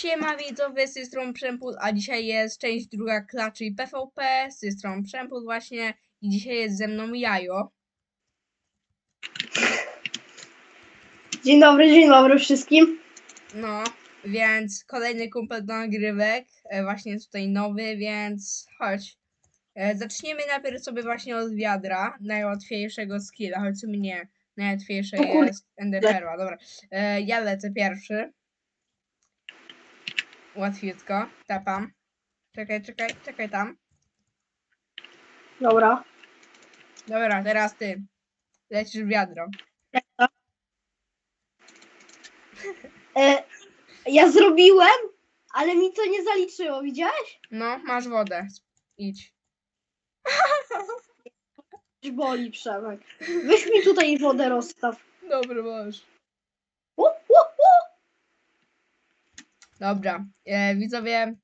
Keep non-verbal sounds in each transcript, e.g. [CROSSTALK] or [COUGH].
Siema widzowie, z tej strony a dzisiaj jest część druga klaczy i PvP, z tej strony właśnie i dzisiaj jest ze mną Jajo. Dzień dobry, dzień dobry wszystkim. No, więc kolejny kumpel do nagrywek, e, właśnie jest tutaj nowy, więc chodź. E, Zaczniemy najpierw sobie właśnie od wiadra, najłatwiejszego skilla, choć w sumie nie, najłatwiejsze O kurde. jest Enderperła, dobra. E, Ja lecę pierwszy. Łatwiutko, tapam. Czekaj, czekaj, czekaj tam. Dobra. Dobra, teraz ty. Lecisz w wiadro. E, ja zrobiłem, ale mi to nie zaliczyło, widziałeś? No, masz wodę. Idź. Boli Przemek. Weź mi tutaj wodę rozstaw. Dobry, masz. U, u, u. Dobra, e, widzowie,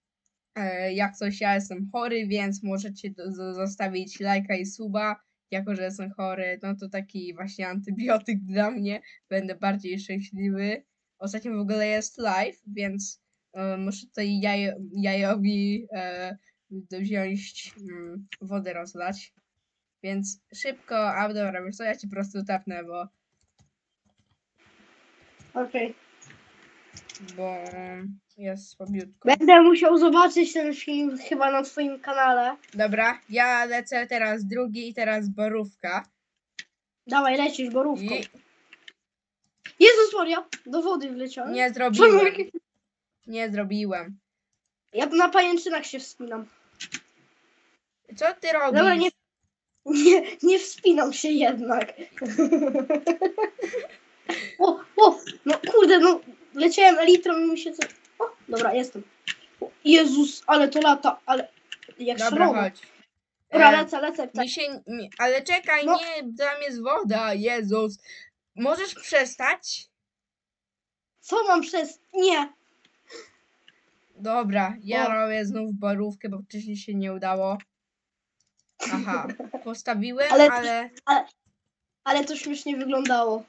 e, jak coś ja jestem chory, więc możecie do, do, zostawić lajka i suba. Jako, że jestem chory, no to taki właśnie antybiotyk dla mnie. Będę bardziej szczęśliwy. Ostatnio w ogóle jest live, więc e, muszę tutaj jaj, jajowi e, wziąć mm, wodę rozlać. Więc szybko, a dobra, wiesz co, ja ci po prostu tapnę, bo, Okej. Bo jest słabiutko. Będę musiał zobaczyć ten film chyba na twoim kanale. Dobra, ja lecę teraz drugi i teraz borówka. Dawaj, lecisz borówką. I Jezus Maria, do wody wleciałem. nie zrobiłem. Nie zrobiłem. Ja na pajęczynach się wspinam. Co ty robisz? Dobra, nie, nie, nie wspinam się jednak. [LAUGHS] o, o, no kurde, no leciałem elitrą i mi się co... O, dobra, jestem. O, Jezus, ale to lata, ale jak Dobra, szalone. chodź. Dobra, E, lecę, lecę. mi się, ale czekaj, No. nie, tam jest woda, Jezus. Możesz przestać? Co mam przez... Nie. Dobra, ja O. robię znów borówkę, bo wcześniej się nie udało. Aha, postawiłem, Ale- ale... Ale to śmiesznie wyglądało.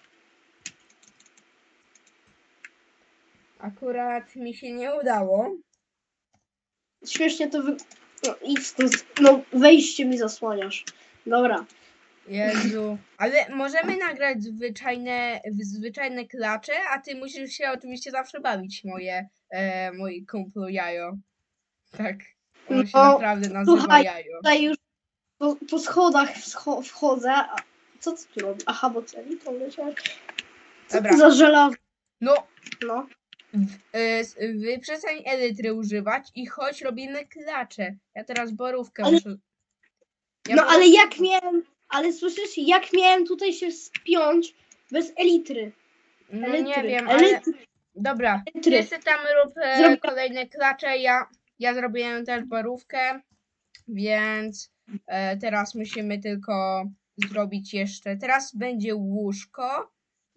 Akurat mi się nie udało. Śmiesznie to wy... No, idź stąd. No, wejście mi zasłaniasz. Dobra. Jezu. [LAUGHS] Ale możemy nagrać zwyczajne, zwyczajne klacze, a ty musisz się oczywiście zawsze bawić, moje, e, mój kumplu Jajo. Tak. On się No, naprawdę nazywa słuchaj, Jajo. Tutaj już po, po schodach wscho- wchodzę. A co ty tu robisz? Aha, bo co to leciałeś? Co Dobra. ty za żelazo? No, No. S- wy przestań elitry używać i chodź robimy klacze. Ja teraz borówkę Ale- muszę... Ja No ale jak miałem, ale słyszysz, jak miałem tutaj się spiąć bez elitry? No elitry. nie wiem, ale... Elitry. Dobra, elitry. Wszyscy tam rób e, Zrobi- kolejne klacze. Ja, ja zrobiłem też borówkę, więc e, teraz musimy tylko zrobić jeszcze. Teraz będzie łóżko.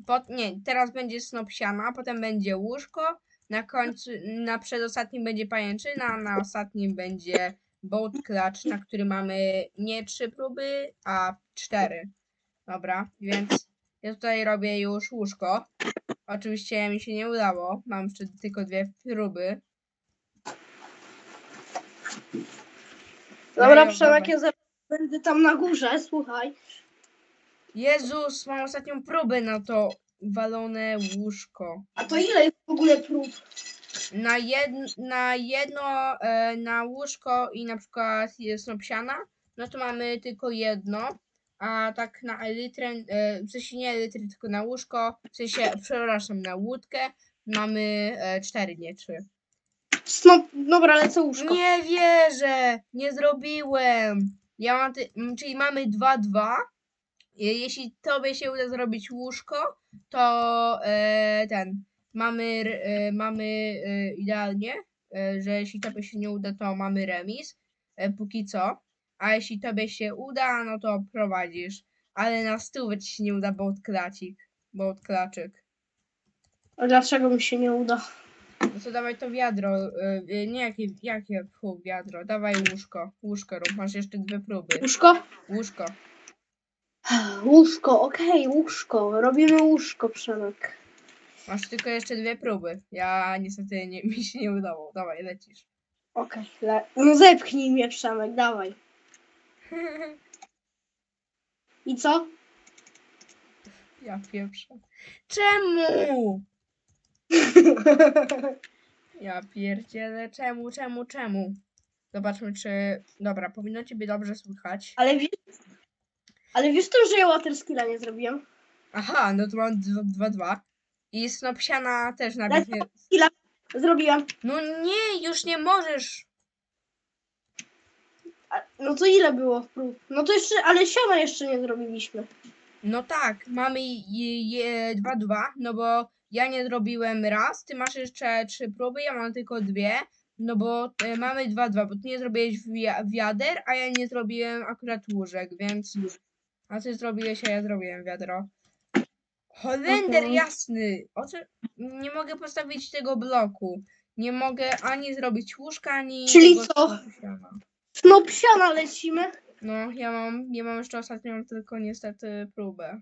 Pot, nie, teraz będzie snop siana, potem będzie łóżko. Na końcu, na przedostatnim będzie pajęczyna, a na ostatnim będzie boat clutch, na który mamy nie trzy próby, a cztery. Dobra, więc ja tutaj robię już łóżko. Oczywiście mi się nie udało. Mam jeszcze tylko dwie próby. Dobra, Jajo, Przemek, ja będę tam na górze, słuchaj. Jezus, mam ostatnią próbę na to walone łóżko. A to ile jest w ogóle prób? Na, jed, na jedno, e, na łóżko i na przykład jest psiana, no to mamy tylko jedno. A tak na elitrę, e, w sensie nie elitrę, tylko na łóżko, w sensie, przepraszam, na łódkę mamy e, cztery, nie trzy. No, dobra, lecę łóżko. Nie wierzę! Nie zrobiłem! Ja mam ty, czyli mamy 2-2. Je- Jeśli tobie się uda zrobić łóżko, to e, ten. Mamy, e, mamy e, idealnie, e, że jeśli tobie się nie uda, to mamy remis. E, póki co. A jeśli tobie się uda, no to prowadzisz. Ale na stówę ci się nie uda, bo odklacik. Bo odklaczyk. A dlaczego mi się nie uda? No to dawaj to wiadro. e, e, nie jakie, jakie fu, wiadro. Dawaj łóżko. Łóżko rób. Masz jeszcze dwie próby. Łóżko? Łóżko. [SIGHS] Łóżko, okej, łóżko. Robimy łóżko, Przemek. Masz tylko jeszcze dwie próby. Ja niestety nie, mi się nie udało. Dawaj, lecisz. Okej, le... no zepchnij mnie Przemek, dawaj. I co? Ja pieprzę. Czemu? [LAUGHS] Ja pierdzielę. Czemu, czemu, czemu? Zobaczmy, czy... Dobra, powinno ciebie dobrze słychać. ale wiesz, ale wiesz to, że ja water skilla nie zrobiłem? Aha, no to mam 2-2. I Snopsiana też najpierw nie... Zrobiłem. No nie, już nie możesz. A, no to ile było prób? No to jeszcze, ale siana jeszcze nie zrobiliśmy. No tak, mamy 2-2, no bo ja nie zrobiłem raz, ty masz jeszcze trzy próby, ja mam tylko dwie, no bo e, mamy 2-2, bo ty nie zrobiłeś wi- wiader, a ja nie zrobiłem akurat łóżek, więc... A ty zrobiłeś, a ja zrobiłem wiadro. Holender Okej. jasny! O co? Nie mogę postawić tego bloku. Nie mogę ani zrobić łóżka, ani... Czyli tego co? siana. No psiana lecimy. No, ja mam, ja mam jeszcze ostatnią tylko niestety próbę.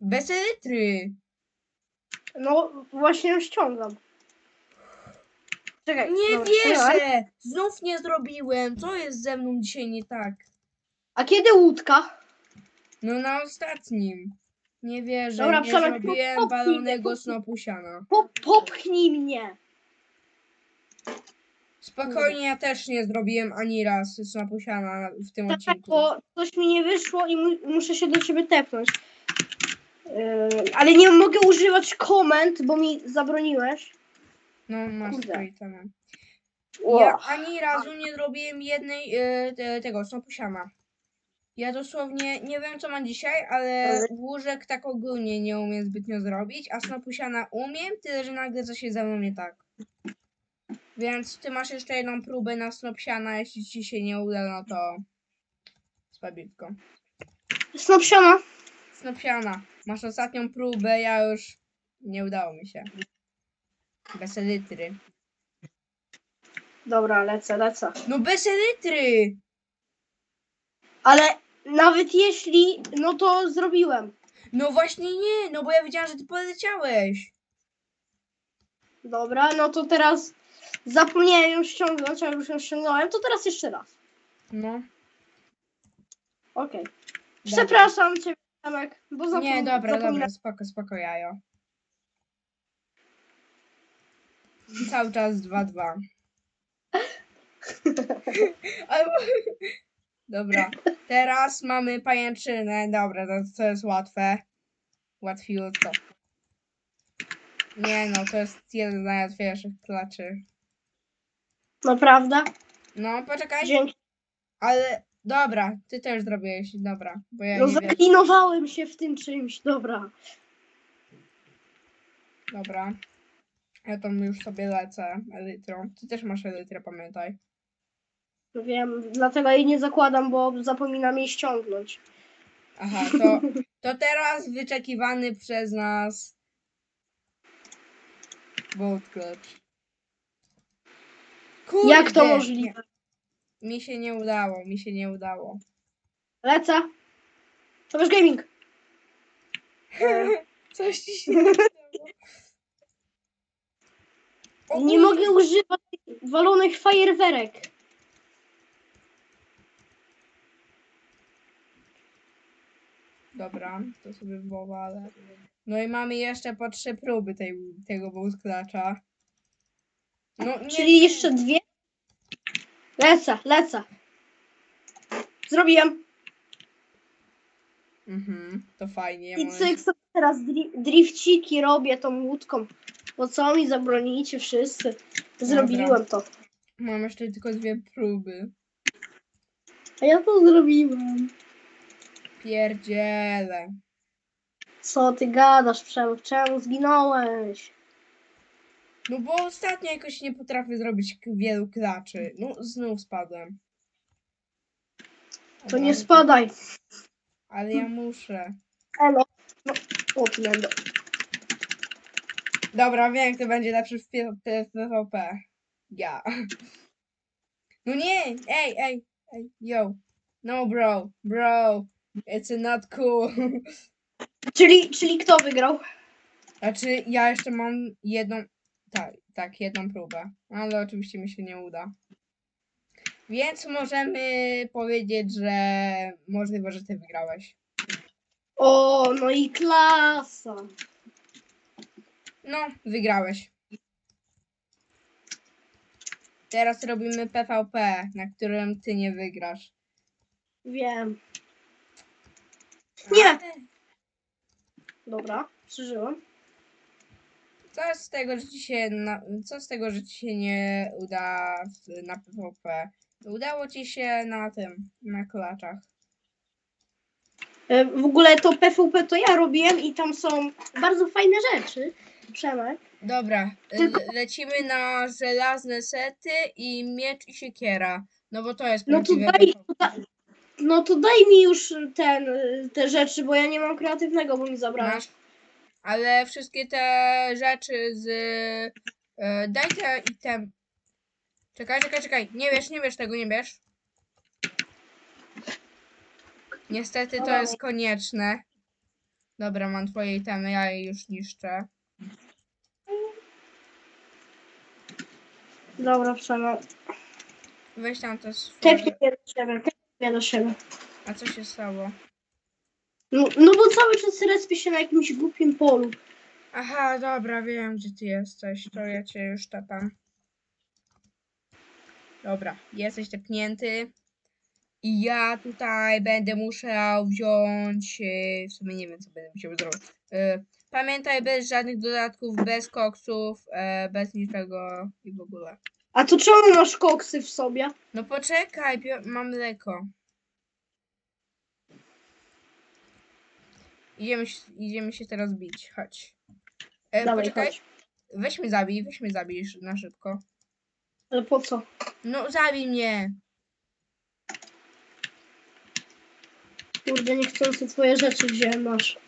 Bez elitry! No właśnie ją ściągam. Czekaj. Nie dobra, czekaj. wierzę! Znów nie zrobiłem! Co jest ze mną dzisiaj nie tak? A kiedy łódka? No na ostatnim. Nie wierzę, Dobra, nie Przemek, zrobiłem popchnij mnie, balonego popchnij. snopu siana. Po, popchnij mnie. Spokojnie, ja też nie zrobiłem ani raz snopu siana w tym Tak, odcinku. bo coś mi nie wyszło i mu, muszę się do ciebie tepnąć. Yy, ale nie mogę używać komend, bo mi zabroniłeś. No, masz Kurde. temat. Ło. Ja ani razu nie zrobiłem jednej e, te, tego snopu siana. Ja dosłownie nie wiem co mam dzisiaj, ale łóżek tak ogólnie nie umiem zbytnio zrobić, a snopu siana umiem, tyle że nagle coś jest ze mną nie tak. Więc ty masz jeszcze jedną próbę na snop siana, jeśli ci się nie uda, no to słabiutko. Snopsiana. Snop siana, masz ostatnią próbę, ja już nie udało mi się. Bez elitry. Dobra, lecę, lecę. No bez elitry! Ale nawet jeśli, no to zrobiłem. No właśnie nie, no bo ja wiedziałam, że ty poleciałeś. Dobra, no to teraz zapomniałem ją ściągnąć, a już ją ściągnąłem, to teraz jeszcze raz. No. Okej. Przepraszam cię, Tomek, bo zapom- Nie, dobra, dobra, spoko, spoko, jajo. Cały czas 2-2. [LAUGHS] Ale- Dobra, teraz mamy pajęczynę. Dobra, to, to jest łatwe. Łatwiutko. Nie no, to jest jeden z najłatwiejszych klaczy. Naprawdę? No, poczekaj, Dzięki. ale dobra, ty też zrobiłeś, dobra, bo ja No nie wiem. zaklinowałem się w tym czymś, dobra. Dobra. Ja tam już sobie lecę elytrą. Ty też masz elytrę, pamiętaj. Wiem, dlatego jej nie zakładam, bo zapominam jej ściągnąć. Aha, to, to teraz wyczekiwany przez nas Boat Clutch. Kurde, Jak to możliwe? Mi się nie udało, mi się nie udało. Lecę. To wiesz gaming. E, Coś ci się [LAUGHS] nie udało. O nie kurde. mogę używać walonych fajerwerek. Dobra, to sobie wywalę. No i mamy jeszcze po trzy próby tej, tego Clutcha. No nie, Czyli jeszcze dwie. Lecę, lecę. Zrobiłem. Mhm, to fajnie. I cyk, sobie teraz dri- drifciki robię tą łódką. Bo co mi zabronicie wszyscy? Zrobiłem to. Mam jeszcze tylko dwie próby. A ja to zrobiłem. Pierdziele. Co ty gadasz, Przemek? Czemu zginąłeś? No bo ostatnio jakoś nie potrafię zrobić k- wielu klaczy. No znów spadłem. To nie spadaj. Ale ja muszę. Elo. No, o, ty będę. Dobra, wiem, kto będzie lepszy w P- P- PvP. Ja. No nie! Ej, ej, ej, yo. No bro, bro. It's not cool. [LAUGHS] Czyli, czyli kto wygrał? Znaczy, ja jeszcze mam jedną, tak, tak, jedną próbę, ale oczywiście mi się nie uda. Więc możemy powiedzieć, że możliwe, że ty wygrałeś. O, no i klasa. No, wygrałeś. Teraz robimy PvP, na którym ty nie wygrasz. Wiem. Nie. Dobra, przeżyłem. Co z tego, że ci się, na, co z tego, że ci się nie uda w, na PvP? Udało ci się na tym, na klaczach. E, W ogóle to PvP to ja robiłem i tam są bardzo fajne rzeczy. Przemek. Dobra, Tylko- le- lecimy na żelazne sety i miecz i siekiera. No bo to jest No to prawdziwe daj, PvP. to da, no to daj mi już ten, te rzeczy, bo ja nie mam kreatywnego, bo mi zabrałeś. Ale wszystkie te rzeczy z. e, daj te item. Czekaj, czekaj, czekaj. Nie wiesz, nie wiesz tego, nie wiesz. Niestety to jest konieczne. Dobra, mam twoje itemy, ja je już niszczę. Dobra, Przemek. Weź tam te swoje. Tepnij mnie do siebie, mnie do siebie. A co się stało? No, no bo cały czas respię się na jakimś głupim polu. Aha, dobra, wiem gdzie ty jesteś. To ja cię już tepam. Dobra, jesteś tepnięty. I ja tutaj będę musiał wziąć. e, W sumie nie wiem, co będę musiał zrobić. E, Pamiętaj, bez żadnych dodatków, bez koksów, e, bez niczego i w ogóle. A to czemu masz koksy w sobie? No poczekaj, bio- mam mleko. Idziemy, się- idziemy się teraz bić, chodź. E, Dawaj, poczekaj, chodź. weź mnie zabij, weź mnie zabij sz- na szybko. Ale po co? No zabij mnie! Kurde, niechcący twoje rzeczy wziąłem, masz.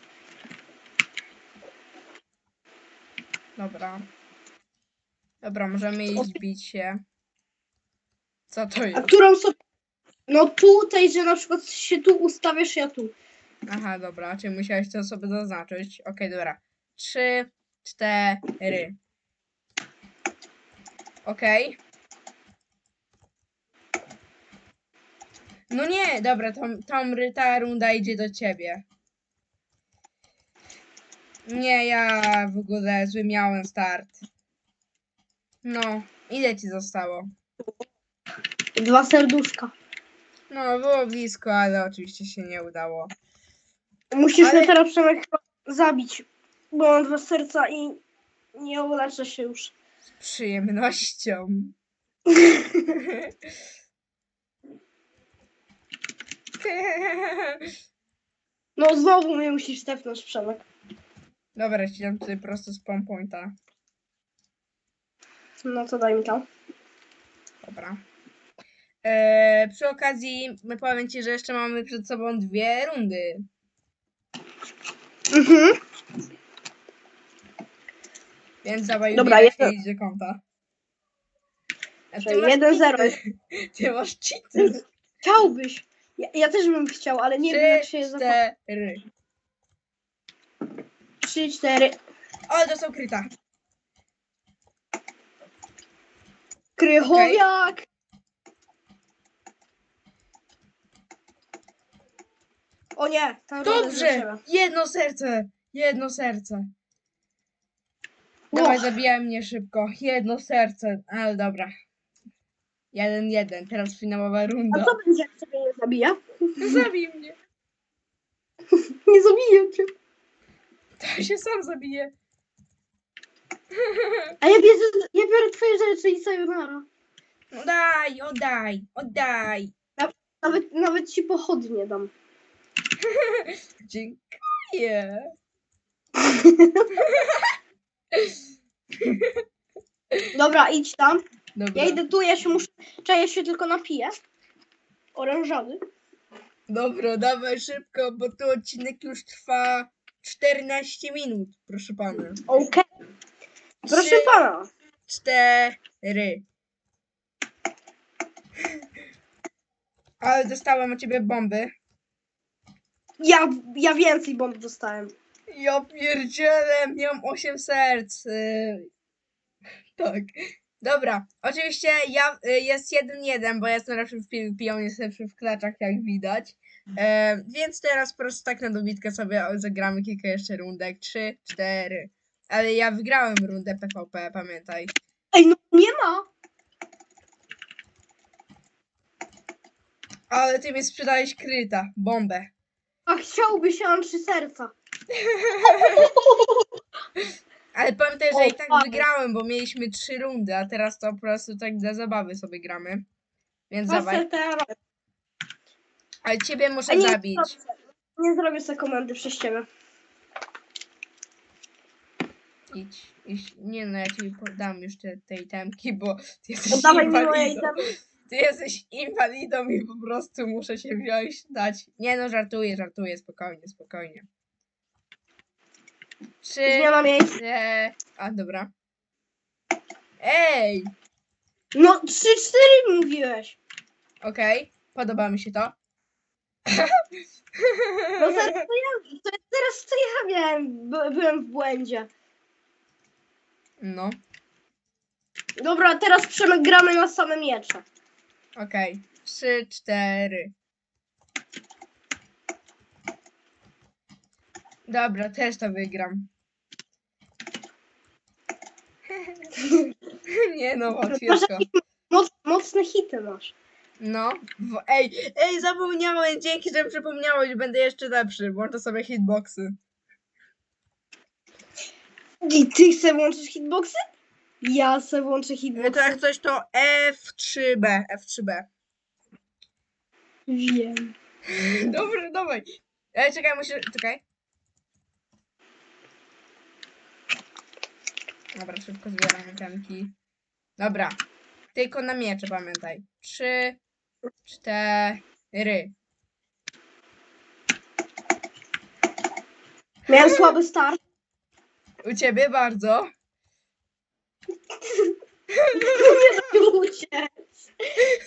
Dobra. Dobra, możemy iść bić się. Co to A jest? którą sobie... No tutaj, że na przykład się tu ustawiasz, ja tu. Aha, dobra, czyli musiałeś to sobie zaznaczyć. Okej, dobra. Trzy, cztery. Okej. No nie, dobra, to ta runda idzie do ciebie. Nie, ja w ogóle zły miałem start. No, ile ci zostało? Dwa serduszka. No, było blisko, ale oczywiście się nie udało. Musisz Ale- mnie teraz Przemek zabić, bo mam dwa serca i nie uleczę się już. Z przyjemnością. No znowu mnie musisz tepnąć, Przemek. Dobra, ściąłem tutaj prosto z pointa. No to daj mi to. Dobra. Eee, przy okazji, my powiem ci, że jeszcze mamy przed sobą dwie rundy. Mhm. Więc dawaj, Dobra, ubieraj się jeden- i idź do konta. A Czyli 1-0. cheaty. [LAUGHS] Ty masz cheaty. Chciałbyś. Ja, ja też bym chciał, ale nie wiem jak się zapłaci. cztery. 3, 4. O, to są kryta. Krychowiak! O nie, tam Dobrze! Jedno serce! Jedno serce. Dawaj, Och. zabijaj mnie szybko. Jedno serce. Ale dobra. Jeden, jeden. Teraz finałowa A runda. co będzie, jak ciebie nie zabija? [LAUGHS] Zabij mnie. [LAUGHS] Nie zabiję cię. To się sam zabije. A ja, bierze, ja biorę twoje rzeczy i sayonara. No daj, oddaj, oddaj. Nawet, nawet ci pochodnie dam. Dziękuję. Dobra, idź tam. Dobra, Ja idę tu, ja się muszę... Czekaj, ja się tylko napiję. Orężady. dobra, dawaj szybko, bo tu odcinek już trwa 14 minut, proszę pana. Okej. Proszę Trzy, pana. cztery. Ale dostałem od ciebie bomby. Ja, ja więcej bomb dostałem. Ja pierdzielę, miałam 8 serc. Tak. Dobra, oczywiście ja y, jest 1-1, bo ja jestem lepszy w PvP, on jest lepszy w klaczach, jak widać. E, więc teraz po prostu tak na dobitkę sobie zagramy kilka jeszcze rundek. 3, 4. Ale ja wygrałem rundę PvP, pamiętaj. Ej, no nie ma. Ale ty mi sprzedałeś kryta, bombę. A chciałby się mam trzy serca. [LAUGHS] Ale pamiętaj, że O, i tak fajnie. wygrałem, bo mieliśmy trzy rundy, a teraz to po prostu tak dla zabawy sobie gramy. Więc dawaj. Ale ciebie muszę zabić. Nie zrobię sobie komendy przez ciebie. Idź. Nie no, ja ci podam już te, tej temki, bo ty jesteś mi moje inwalidą. itemy. Ty jesteś inwalidą i po prostu muszę się wziąć, dać. Nie no, żartuję, żartuję, spokojnie, spokojnie. Trzy, Zmiana miejsc. cztery... A, dobra. Ej! No, trzy, cztery mówiłeś. Okej, podoba mi się to. No teraz to ja, to teraz to ja miałem, by, byłem w błędzie. No, Dobra, teraz Przemek gramy na same miecze. okej. Trzy, cztery. Dobra, też to wygram. [LAUGHS] Nie no, łatwiejsko. Moc, mocne hity masz. No, w, ej, ej, zapomniałem, dzięki, że przypomniałeś, będę jeszcze lepszy. Włączę sobie hitboxy. I ty chcesz włączyć hitboxy? Ja se włączę No to hitboxy. jak coś to F3B, F3B. Wiem. Dobra, dawaj. Ej, czekaj, muszę, czekaj. Dobra, szybko zbieram itemki. Dobra, tylko na miecze pamiętaj. Trzy, cztery. Miałem słaby start. U ciebie bardzo. Nie da się uciec.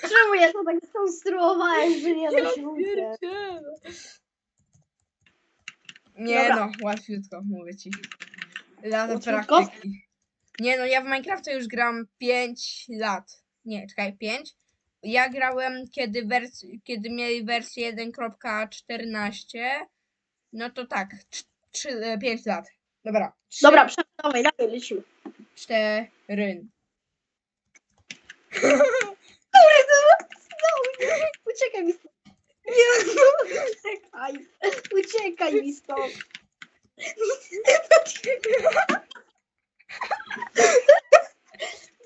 Czemu ja to tak skonstruowałem, że nie da się uciec? Nie Dobra. no, łatwiutko, mówię ci. Lata Łatwiutko? praktyki. Nie no, ja w Minecrafta już gram 5 lat. Nie, czekaj, 5. Ja grałem, kiedy, wers kiedy mieli wersję 1.14. No to tak, 5 lat. Dobra. Trzy, Dobra, dawaj, dawaj, lecimy. Cztery. [LAUGHS] No, uciekaj mi stąd. Nie, no, uciekaj. Uciekaj mi stąd.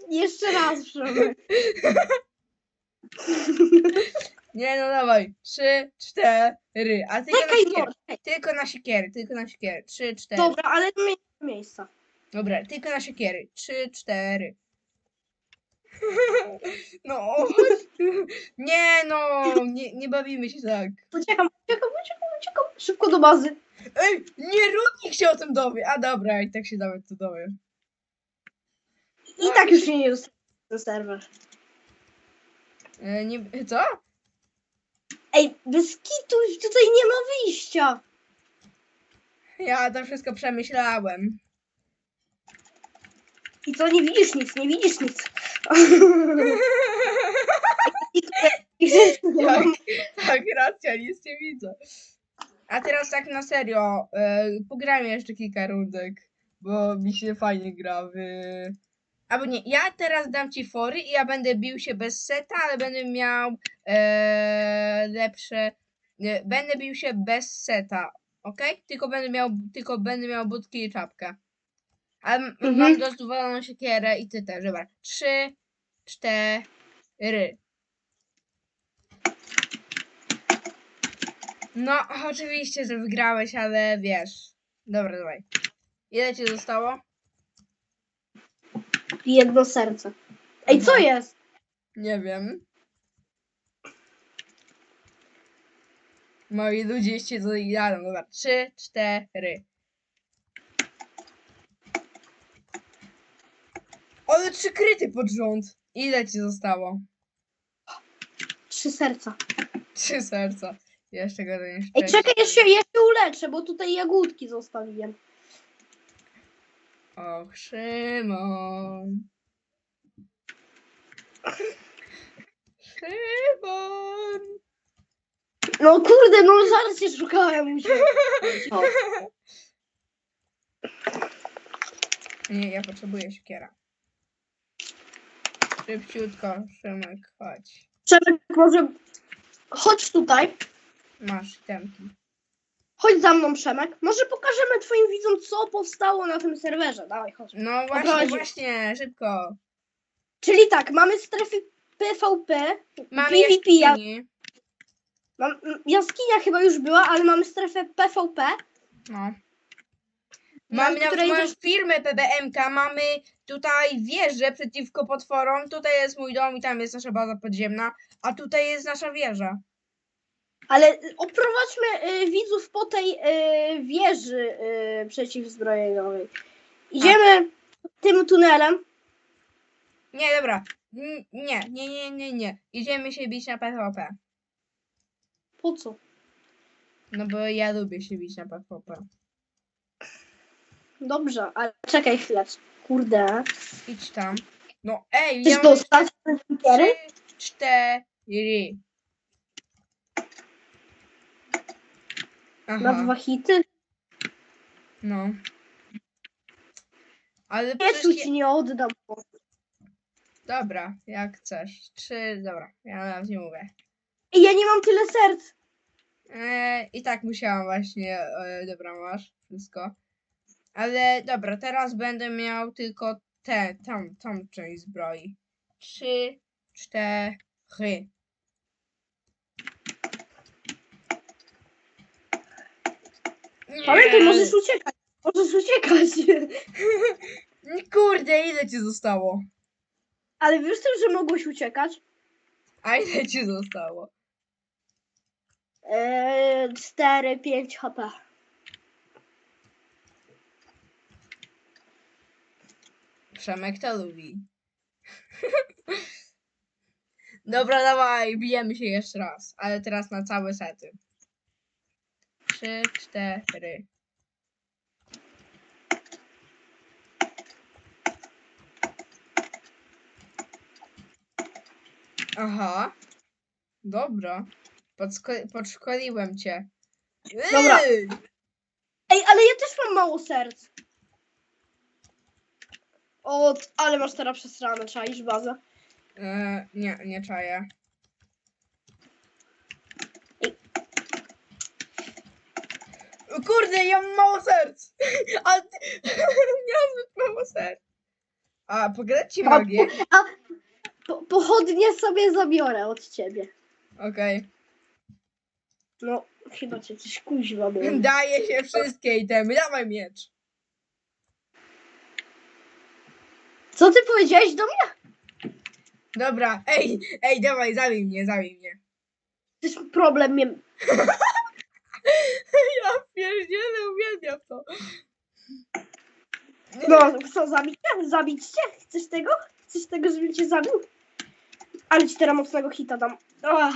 Jeszcze raz, Przemek. [LAUGHS] Nie no, dawaj. Trzy, cztery. A tylko na Czekaj, no. Tylko na siekiery, tylko na siekiery. Trzy, cztery. Dobra, ale nie ma miejsca. Dobra, tylko na siekiery. Trzy, cztery. No, chodź tu. nie no, nie, nie bawimy się tak. Uciekam, uciekam, uciekam, uciekam. Szybko do bazy. Ej, nie Rudnik się o tym dowie. A dobra, i tak się nawet to dowie. I tak już nie jest ten serwer. E, nie, co? Ej, bez kitu tutaj nie ma wyjścia. Ja to wszystko przemyślałem. I co, nie widzisz nic, nie widzisz nic. [LAUGHS] I tutaj, Tak, tak, racja, nic nie widzę. A teraz tak na serio, e, pograjmy jeszcze kilka rundek, bo mi się fajnie gra w... Albo nie, ja teraz dam ci fory i ja będę bił się bez seta, ale będę miał e, lepsze... Nie, będę bił się bez seta, ok? Tylko będę miał, tylko będę miał budki i czapkę. Ale m- Mhm. mam dozwoloną siekierę i ty też, dobra. Trzy, cztery. No, oczywiście, że wygrałeś, ale wiesz. Dobra, dawaj. Ile ci zostało? Jedno serce. Ej, co jest? Nie wiem. Moi ludzie jeszcze to jadą. Dobra, trzy, cztery. Ale trzy kryty pod rząd. Ile ci zostało? Trzy serca. Trzy serca. Jeszcze go nie Ej, czekaj, się, ja się uleczę, bo tutaj jagódki zostawiłem. Och, Szymon. Szymon. No kurde, no zaraz cię szukałem. Musiałem. [LAUGHS] O, Nie, ja potrzebuję siekiera. Szybciutko, Szymek, chodź. Przemek, może chodź tutaj. Masz temki. Chodź za mną, Przemek. Może pokażemy twoim widzom, co powstało na tym serwerze. Dawaj, chodź. No właśnie, właśnie, szybko. Czyli tak, mamy strefy PvP, Mamy PvP, ja, jaskini. mam, jaskinia chyba już była, ale mamy strefę PvP. No. na Mamy nawet której też- firmę PBMK, mamy tutaj wieżę przeciwko potworom, tutaj jest mój dom i tam jest nasza baza podziemna, a tutaj jest nasza wieża. Ale y, oprowadźmy y, widzów po tej y, wieży y, przeciwzbrojeniowej. Idziemy tym tunelem. Nie, dobra. N- Nie, nie, nie, nie, nie. Idziemy się bić na PvP. Po co? No bo ja lubię się bić na PvP. Dobrze, ale czekaj chwilę. Kurde. Idź tam. No ej, Chcesz ja mam dostać te stickery? trzy, cztery. Na Aha, dwa hity? no. Ale Piecu przecież... ci nie oddam. Dobra, jak chcesz. Trzy, dobra, ja nawet nie mówię. I ja nie mam tyle serc. E, I tak musiałam właśnie, e, dobra, masz wszystko. Ale dobra, teraz będę miał tylko te, tam, tam część zbroi. Trzy, cztery. Pamiętaj, możesz uciekać. Możesz uciekać. [LAUGHS] Kurde, ile ci zostało? Ale wiesz też, że mogłeś uciekać? A ile ci zostało? Eee, 4, 5 HP. Przemek to lubi. [LAUGHS] Dobra, dawaj, bijemy się jeszcze raz. Ale teraz na całe sety. Trzy, cztery. Aha. Dobra. Podsko- podszkoliłem cię. Dobra. Ej! Ej, ale ja też mam mało serc. O, ale masz teraz przesrane, czaisz bazę. E, nie, nie czaję. Kurde, ja mam mało serc! [LAUGHS] A ty... [LAUGHS] Miałam zbyt mało serc. A, A, magię? a, po, pochodnie sobie zabiorę od ciebie. Okej. No, chyba cię coś kuźwa było. [LAUGHS] Daję się wszystkie itemy, dawaj miecz. Co ty powiedziałeś do mnie? Dobra, ej, ej, dawaj, zabij mnie, zabij mnie. To jest problem mnie. [LAUGHS] Ja pierdzielę, uwielbiam to. No, co, zabić cię? Zabić cię? Chcesz tego? Chcesz tego, żebym cię zabił? Ale ci teraz mocnego hita dam. Ach,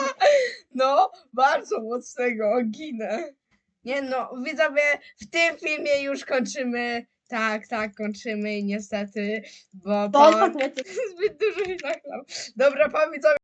[LAUGHS] No, bardzo mocnego, ginę. Nie no, widzowie, w tym filmie już kończymy. Tak, tak, kończymy niestety, bo to ostatnie ty. [LAUGHS] zbyt dużo się nachlał. Dobra, pan widzowie.